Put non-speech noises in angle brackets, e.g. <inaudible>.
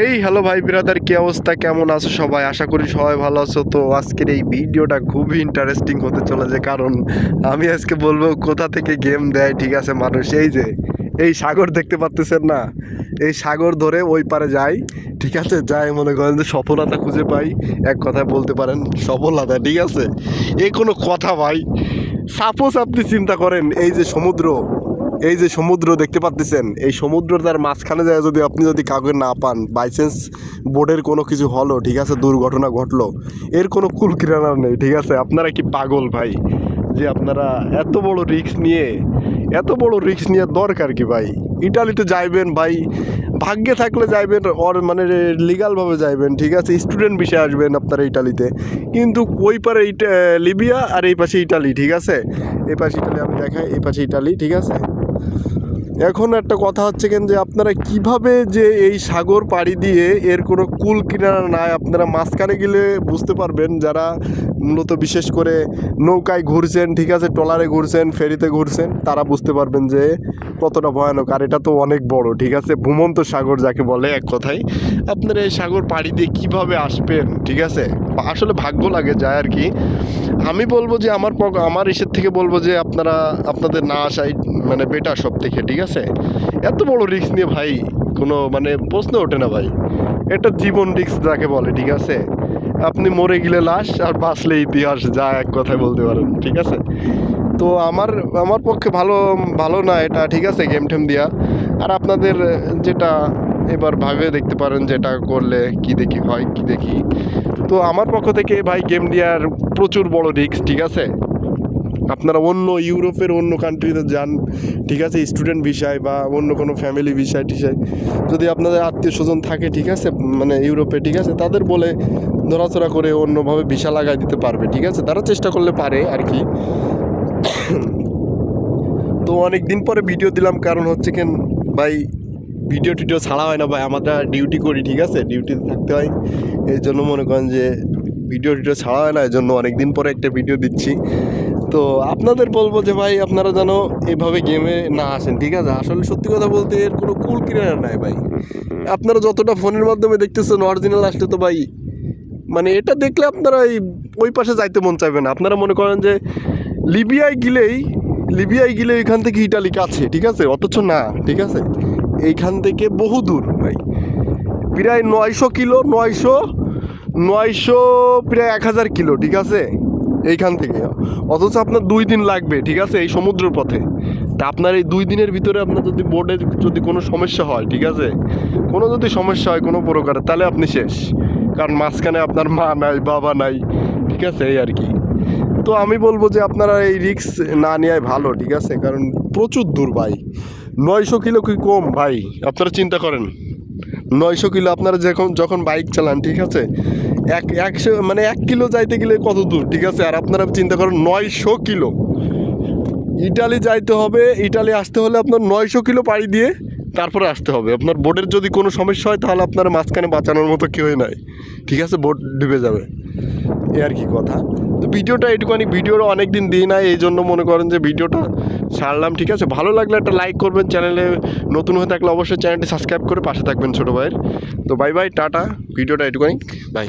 এই হ্যালো ভাই ব্রাদার কি অবস্থা? কেমন আছো সবাই? আশা করি সবাই ভালো আছো। তো আজকের এই ভিডিওটা খুবই ইন্টারেস্টিং হতে চলেছে, কারণ আমি আজকে বলব কোথা থেকে গেম দেয়, ঠিক আছে, মানুষ? এই যে, এই সাগর দেখতে পাচ্তেছেন না? এই সাগর ধরে ওই পারে যাই, ঠিক আছে? যাই মনে করেন যে সফলতা খুঁজে পাই, এক কথায় বলতে পারেন সফলতা, ঠিক আছে? এই কোনো কথা ভাই। সাপোজ আপনি চিন্তা করেন, এই যে সমুদ্র এই যে সমুদ্র দেখতে পাচ্ছেন এই সমুদ্র তার মাঝখানে যায় যদি আপনি যদি কাউকে না পান বাইচান্স বোর্ডের কোনো কিছু হলো, ঠিক আছে, দুর্ঘটনা ঘটলো, এর কোনো কুল নেই, ঠিক আছে? আপনারা কি পাগল ভাই? যে আপনারা এত বড় রিক্স নিয়ে, এত বড় রিক্স নিয়ে দরকার কি ভাই? ইটালিতে যাইবেন ভাই, ভাগ্যে থাকলে যাইবেন ওর মানে লিগালভাবে যাইবেন, ঠিক আছে? স্টুডেন্ট বিষয়ে আসবেন আপনারা ইটালিতে কিন্তু ওই পারে লিবিয়া আর এই পাশে ইটালি ঠিক আছে? এই পাশে ইটালি আমি দেখাই, এই পাশে ইটালি ঠিক আছে? এখন একটা কথা হচ্ছে কেন যে আপনারা কীভাবে যে এই সাগর পাড়ি দিয়ে এর কোনো কুল কিনারা নাই, আপনারা মাঝখানে গেলে বুঝতে পারবেন যারা মূলত বিশেষ করে নৌকায় ঘুরছেন, ঠিক আছে, ট্রলারে ঘুরছেন, ফেরিতে ঘুরছেন, তারা বুঝতে পারবেন যে কতটা ভয়ানক। আর এটা তো অনেক বড়, ঠিক আছে, ভূমন্ত সাগর যাকে বলে এক কথায়। আপনারা এই সাগর পাড়ি দিয়ে কীভাবে আসবেন, ঠিক আছে? আসলে ভাগ্য লাগে যায় আর কি। আমি বলব যে আমার আমার ইসের থেকে বলব যে আপনারা, আপনাদের না আসাই মানে বেটার সব থেকে ঠিক আছে? এত বড় রিস্ক নিয়ে ভাই কোনো মানে প্রশ্ন ওঠে না ভাই। এটা জীবন রিস্ক যাকে বলে, ঠিক আছে? আপনি মরে গেলে লাশ আর বাঁচলে ইতিহাস, যা এক কথায় বলতে পারেন, ঠিক আছে? তো আমার আমার পক্ষে ভালো ভালো না এটা, ঠিক আছে গেম টেম দেওয়া আর আপনাদের যেটা এবার ভাবে দেখতে পারেন যেটা করলে কি দেখি, হয় কি দেখি। তো আমার পক্ষ থেকে ভাই গেম দেওয়ার প্রচুর বড় রিস্ক ঠিক আছে? আপনারা অন্য ইউরোপের অন্য কান্ট্রিতে যান, ঠিক আছে স্টুডেন্ট বিষয় বা অন্য কোনো ফ্যামিলি বিষয় টিষয় যদি আপনাদের আত্মীয় স্বজন থাকে, ঠিক আছে মানে ইউরোপে, ঠিক আছে, তাদের বলে নড়াচড়া করে অন্যভাবে ভিসা লাগাই দিতে পারবে, ঠিক আছে, তারা চেষ্টা করলে পারে আর কি। <coughs> তো অনেক দিন পরে ভিডিও দিলাম, কারণ হচ্ছে কেন, ভাই ভিডিও টিডিও ছাড়া হয় না, ভাই, আমরা ডিউটি করি, ঠিক আছে ডিউটিতে থাকতে হয়, এই জন্য মনে করেন যে ভিডিও টিডিও ছাড়া হয় না, এই জন্য অনেক দিন পরে একটা ভিডিও দিচ্ছি। তো আপনাদের বলব যে ভাই, আপনারা যেন এভাবে গেমে না আসেন, ঠিক আছে? আসলে সত্যি কথা বলতে এর কোনো কুল কিনারা নাই ভাই। আপনারা যতটা ফোনের মাধ্যমে দেখতেছেন অরিজিনাল আসলে তো ভাই মানে এটা দেখলে আপনারা এই, ওই পাশে যাইতে মন চাইবে না। আপনারা মনে করেন যে লিবিয়ায় গেলেই, লিবিয়ায় গেলে এখান থেকে ইটালি কাছে, ঠিক আছে? অথচ না, ঠিক আছে? এইখান থেকে বহু দূর ভাই। প্রায় নয়শো কিলো, নয়শো নয়শো প্রায় এক হাজার কিলো, ঠিক আছে? এইখান থেকে। অথচ আপনার দুই দিন লাগবে, ঠিক আছে? এই সমুদ্র পথে তা আপনার এই দুই দিনের ভিতরে আপনার যদি বোর্ডে যদি কোনো সমস্যা হয়, ঠিক আছে? কোনো যদি সমস্যা হয় কোনো প্রকারে, তাহলে আপনি শেষ। কারণ মাঝখানে আপনার মা নাই, বাবা নাই, ঠিক আছে? এই আর কি। তো আমি বলব যে আপনারা এই রিক্স না নেওয়াই ভালো, ঠিক আছে? কারণ প্রচুর দূর ভাই। নয়শো কিলো কি কম ভাই? আপনারা চিন্তা করেন। নয়শো কিলো আপনারা যখন যখন বাইক চালান, ঠিক আছে? এক, একশো মানে এক কিলো যাইতে গেলে কত দূর, ঠিক আছে? আর আপনারা চিন্তা করেন, নয়শো কিলো। ইটালি যাইতে হবে, ইটালি আসতে হলে আপনার নয়শো কিলো পাড়ি দিয়ে তারপরে আসতে হবে। আপনার বোর্ডের যদি কোনো সমস্যা হয়, তাহলে আপনার মাঝখানে বাঁচানোর মতো কেউই নাই। ঠিক আছে? বোট ডুবে যাবে। এ আর কি কথা। ভিডিওটা একটুখানি, ভিডিওর অনেক দিন দিই না এই জন্য মনে করেন যে ভিডিওটা সারলাম ঠিক আছে? ভালো লাগলে একটা লাইক করবেন চ্যানেলে, নতুন হয়ে থাকলে অবশ্যই চ্যানেলটি সাবস্ক্রাইব করে পাশে থাকবেন ছোটো ভাইয়ের। তো বাই বাই টাটা, ভিডিওটা একটুখানি বাই